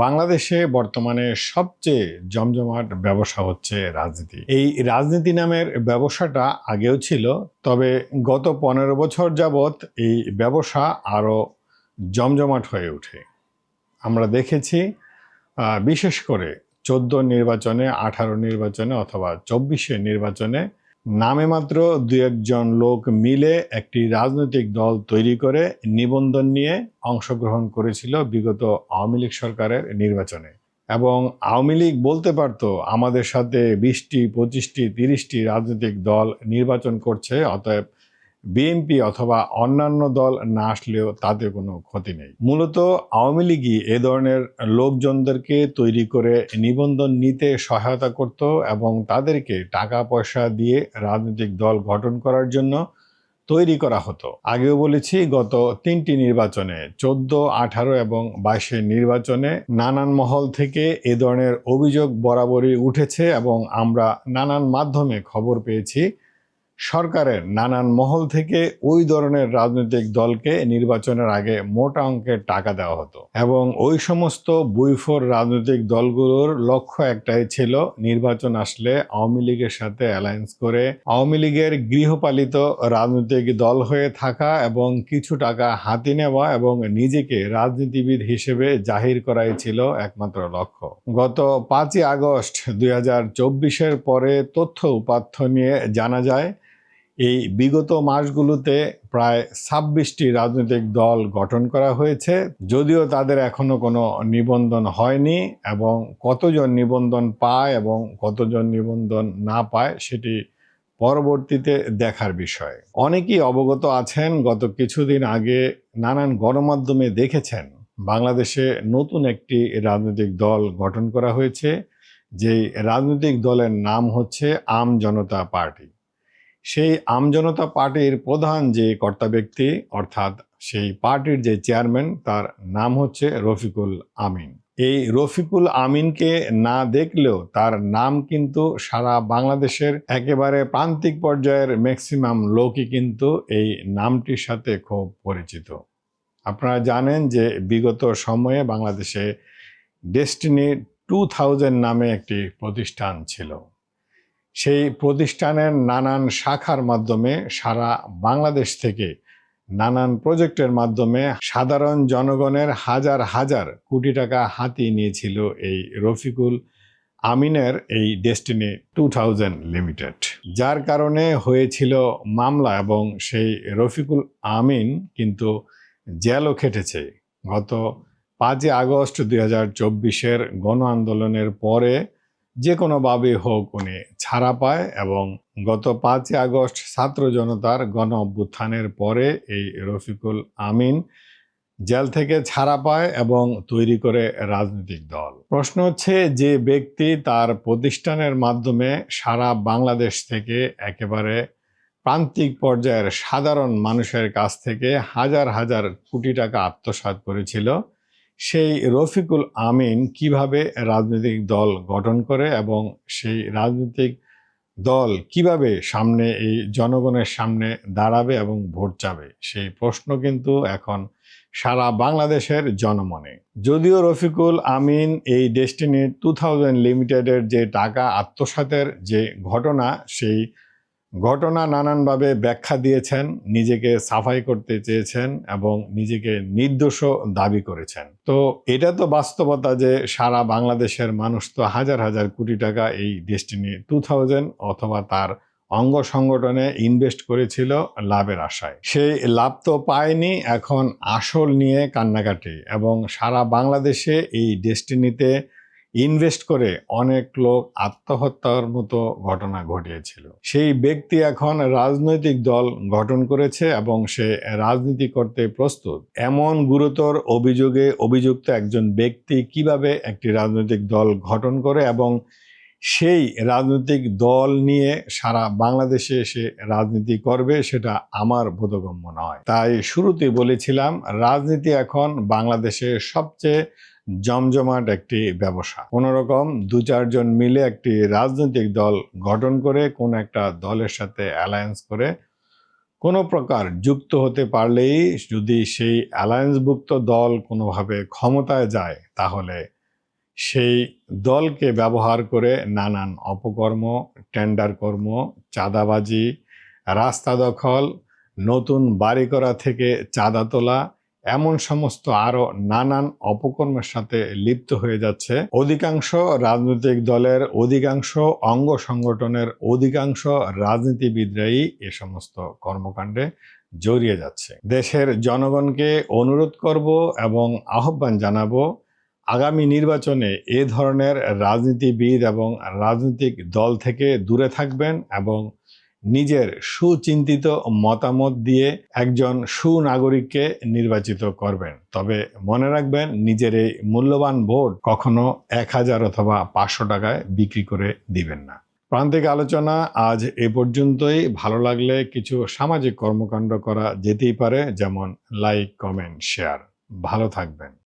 বাংলাদেশে বর্তমানে সবচেয়ে জমজমাট ব্যবসা হচ্ছে রাজনীতি। এই রাজনীতি নামের ব্যবসাটা আগেও ছিল, তবে গত পনেরো বছর যাবৎ এই ব্যবসা আরও জমজমাট হয়ে ওঠে। আমরা দেখেছি বিশেষ করে চোদ্দ নির্বাচনে, আঠারো নির্বাচনে অথবা চব্বিশে নির্বাচনে নামে মাত্র দু একজন লোক মিলে একটি রাজনৈতিক দল তৈরি করে নিবন্ধন নিয়ে অংশগ্রহণ করেছিল বিগত আওয়ামী লীগ সরকারের নির্বাচনে। এবং আওয়ামী লীগ বলতে পারতো, আমাদের সাথে বিশটি, পঁচিশটি, তিরিশটি রাজনৈতিক দল নির্বাচন করছে। অতএব বিএনপি অথবা অন্যান্য দল না আসলেও তাতে কোনো ক্ষতি নেই। মূলত আওয়ামী লীগই এ ধরনের লোকজনদেরকে তৈরি করে নিবন্ধন নিতে সহায়তা করত এবং তাদেরকে টাকা পয়সা দিয়ে রাজনৈতিক দল গঠন করার জন্য তৈরি করা হতো। আগেও বলেছি, গত তিনটি নির্বাচনে, চোদ্দ, আঠারো এবং বাইশের নির্বাচনে নানান মহল থেকে এ ধরনের অভিযোগ বরাবরই উঠেছে এবং আমরা নানান মাধ্যমে খবর পেয়েছি। সরকারের নানান মহল থেকে ওই ধরনের রাজনৈতিক দলকে নির্বাচনের আগে মোটা অঙ্কের টাকা দেওয়া হতো। এবং ওই সমস্ত বুইফোর রাজনৈতিক দলগুলোর লক্ষ্য একটাই ছিল, নির্বাচন আসলে আওয়ামী লীগের সাথে অ্যালায়েন্স করে আওয়ামী লীগের গৃহপালিত রাজনৈতিক দল হয়ে থাকা এবং কিছু টাকা হাতি নেওয়া এবং নিজেকে রাজনীতিবিদ হিসেবে জাহির করাই ছিল একমাত্র লক্ষ্য। গত পাঁচই আগস্ট দুই হাজার পরে তথ্য উপাত্য নিয়ে জানা যায় এই বিগত মাসগুলোতে প্রায় ছাব্বিশটি রাজনৈতিক দল গঠন করা হয়েছে। যদিও তাদের এখনও কোনো নিবন্ধন হয়নি এবং কতজন নিবন্ধন পায় এবং কতজন নিবন্ধন না পায় সেটি পরবর্তীতে দেখার বিষয়। অনেকেই অবগত আছেন, গত কিছুদিন আগে নানান গণমাধ্যমে দেখেছেন, বাংলাদেশে নতুন একটি রাজনৈতিক দল গঠন করা হয়েছে, যেই রাজনৈতিক দলের নাম হচ্ছে আম জনতা পার্টি। সেই আমজনতা পার্টির প্রধান যে কর্তা ব্যক্তি, অর্থাৎ সেই পার্টির যে চেয়ারম্যান, তার নাম হচ্ছে রফিকুল আমিন। এই রফিকুল আমিনকে না দেখলেও তার নাম কিন্তু সারা বাংলাদেশের একেবারে প্রান্তিক পর্যায়ের ম্যাক্সিমাম লোকই কিন্তু এই নামটির সাথে খুব পরিচিত। আপনারা জানেন যে বিগত সময়ে বাংলাদেশে ডেস্টিনি টু নামে একটি প্রতিষ্ঠান ছিল। সেই প্রতিষ্ঠানের নানান শাখার মাধ্যমে সারা বাংলাদেশ থেকে নানান প্রজেক্টের মাধ্যমে সাধারণ জনগণের হাজার হাজার কোটি টাকা হাতিয়ে নিয়েছিল এই রফিকুল আমিনের এই ডেস্টিনি টু থাউজেন্ড লিমিটেড। যার কারণে হয়েছিল মামলা এবং সেই রফিকুল আমিন কিন্তু জেলও খেটেছে। গত পাঁচই আগস্ট দুই হাজার চব্বিশের গণ আন্দোলনের পরে যে কোনোভাবে হোক উনি ছাড়া পায় এবং গত পাঁচই আগস্ট ছাত্র জনতার গণ অভ্যুত্থানের পরে এই রফিকুল আমিন জেল থেকে ছাড়া পায় এবং তৈরি করে রাজনৈতিক দল। প্রশ্ন হচ্ছে যে ব্যক্তি তার প্রতিষ্ঠানের মাধ্যমে সারা বাংলাদেশ থেকে একেবারে প্রান্তিক পর্যায়ের সাধারণ মানুষের কাছ থেকে হাজার হাজার কোটি টাকা আত্মসাৎ করেছিল সেই রফিকুল আমিন কীভাবে রাজনৈতিক দল গঠন করে এবং সেই রাজনৈতিক দল কীভাবে সামনে এই জনগণের সামনে দাঁড়াবে এবং ভোট চাবে? সেই প্রশ্ন কিন্তু এখন সারা বাংলাদেশের জনমনে। যদিও রফিকুল আমিন এই ডেস্টিনি টু থাউজেন্ড লিমিটেডের যে টাকা আত্মসাতের যে ঘটনা, সেই ঘটনা নানানভাবে ব্যাখ্যা দিয়েছেন, নিজেকে সাফাই করতে চেয়েছেন এবং নিজেকে নির্দোষ দাবি করেছেন। তো এটা তো বাস্তবতা যে সারা বাংলাদেশের মানুষ তো হাজার হাজার কোটি টাকা এই ডেস্টিনি টু থাউজেন্ড অথবা তার অঙ্গ সংগঠনে ইনভেস্ট করেছিল লাভের আশায়। সেই লাভ তো পায়নি, এখন আসল নিয়ে কান্নাকাটি এবং সারা বাংলাদেশে এই ডেস্টিনিতে ইনভেস্ট করে অনেক লোক আত্মহত্যার মতো ঘটনা ঘটিয়েছিল। সেই ব্যক্তি এখন রাজনৈতিক দল গঠন করেছে এবং সে রাজনীতি করতে প্রস্তুত। এমন গুরুতর অভিযোগে অভিযুক্ত একজন ব্যক্তি কীভাবে একটি রাজনৈতিক দল গঠন করে এবং সেই রাজনৈতিক দল নিয়ে সারা বাংলাদেশে এসে রাজনীতি করবে সেটা আমার বোধগম্য নয়। তাই শুরুতে বলেছিলাম, রাজনীতি এখন বাংলাদেশে সবচেয়ে জমজমাট একটি ব্যবসা। কোনো রকম দু চারজন মিলে একটি রাজনৈতিক দল গঠন করে, কোন একটা দলের সাথে অ্যালায়েন্স করে, কোনো প্রকার যুক্ত হতে পারলেই যদি সেই অ্যালায়েন্সভুক্ত দল কোনোভাবে ক্ষমতায় যায়, তাহলে সেই দলকে ব্যবহার করে নানান অপকর্ম টেন্ডার কর্ম, চাঁদাবাজি, রাস্তা দখল, নতুন বাড়ি করা থেকে চাঁদা তোলা, এমন সমস্ত আরও নানান অপকর্মের সাথে লিপ্ত হয়ে যাচ্ছে। অধিকাংশ রাজনৈতিক দলের অধিকাংশ অঙ্গ সংগঠনের অধিকাংশ রাজনীতিবিদরাই এ সমস্ত কর্মকাণ্ডে জড়িয়ে যাচ্ছে। দেশের জনগণকে অনুরোধ করব এবং আহ্বান জানাব আগামী নির্বাচনে এ ধরনের রাজনীতিবিদ এবং রাজনৈতিক দল থেকে দূরে থাকবেন এবং নিজের সুচিন্তিত মতামত দিয়ে একজন সুনাগরিককে নির্বাচিত করবেন। তবে মনে রাখবেন, নিজের এই মূল্যবান ভোট কখনো এক হাজার অথবা পাঁচশো টাকায় বিক্রি করে দিবেন না। প্রান্তিক আলোচনা, আজ এ পর্যন্তই। ভালো লাগলে কিছু সামাজিক কর্মকাণ্ড করা যেতেই পারে, যেমন লাইক, কমেন্ট, শেয়ার। ভালো থাকবেন।